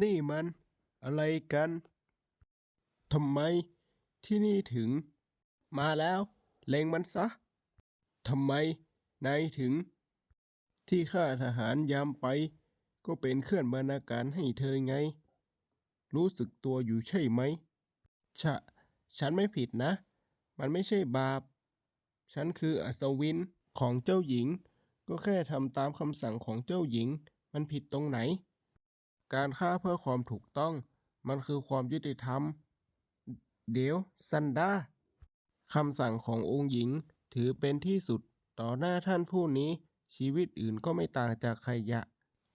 นี่มันอะไรกัน ทำไมที่นี่ถึง มาแล้วเล็งมันซะ ทำไมนายถึง ที่ข้าทหารยามไป ก็เป็นเคลื่อนบรรณาการให้เธอไง รู้สึกตัวอยู่ใช่ไหม ชะ ฉันไม่ผิดนะ มันไม่ใช่บาป ฉันคืออัศวินของเจ้าหญิง ก็แค่ทำตามคำสั่งของเจ้าหญิง มันผิดตรงไหน การฆ่าเพื่อความถูกต้อง มันคือความยุติธรรม เดี๋ยว ซันดาคำสั่งขององค์หญิงถือเป็นที่สุดต่อหน้าท่านผู้นี้ ชีวิตอื่นก็ไม่ต่างจากขยะ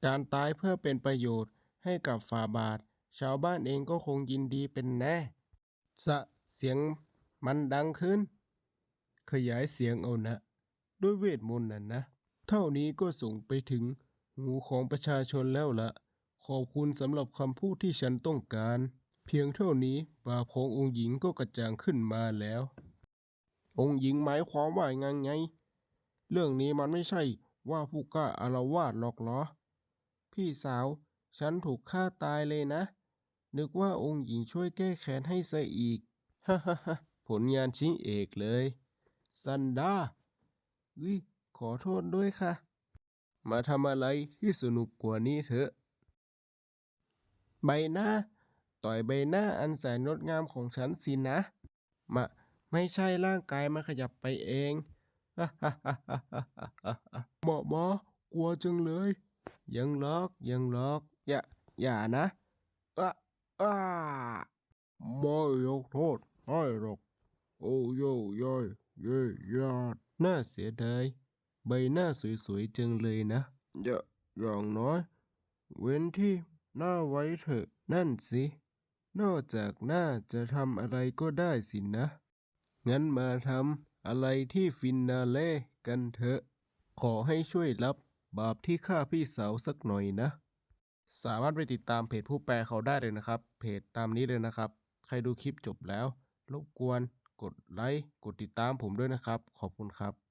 การตายเพื่อเป็นประโยชน์ให้กับฝ่าบาท ชาวบ้านเองก็คงยินดีเป็นแน่ สะเสียงมันดังขึ้น ขยายเสียงเอานะ ด้วยเวทมนต์น่ะนะ เท่านี้ก็ส่งไปถึงหูของประชาชนแล้วละ ขอบคุณสำหรับคำพูดที่ฉันต้องการ เพียงเท่านี้บาปขององค์หญิงก็กระจ่างขึ้นมาแล้ว องค์หญิงหมายความว่าไงไง เรื่องนี้มันไม่ใช่ว่าผู้กล้าอารวาสหรอกเหรอ พี่สาว ฉันถูกฆ่าตายเลยนะ นึกว่าองค์หญิงช่วยแก้แค้นให้ซะอีกฮ่าฮ่าฮ่าผลงานชิ้นเอกเลย ซันดาวิขอโทษด้วยค่ะ มาทำอะไรที่สนุกกว่านี้เถอะ ใบหน้า ต่อยใบหน้าอันแสนงดงามของฉันสินะมาไม่ใช่ร่างกายมันขยับไปเองหมอหมอกลัวจังเลย ยังล็อกยังล็อก อย่า อย่านะอะอ้าไม่ยกโทษให้หรอก โอ้โยย่อยเย่ยอดน่าเสียดายใบหน้าสวยๆจังเลยนะ อย่าอย่างน้อย เว้นที่ หน้าไว้เถอะ นั่นสิ นอกจากหน้าจะทำอะไรก็ได้สินะ งั้นมาทำอะไรที่ฟินนาเล่กันเถอะ ขอให้ช่วยรับบาปที่ฆ่าพี่สาวสักหน่อยนะ สามารถไปติดตามเพจผู้แปลเขาได้เลยนะครับ เพจตามนี้เลยนะครับ ใครดูคลิปจบแล้ว รบกวน กดไลค์ กดติดตามผมด้วยนะครับ ขอบคุณครับ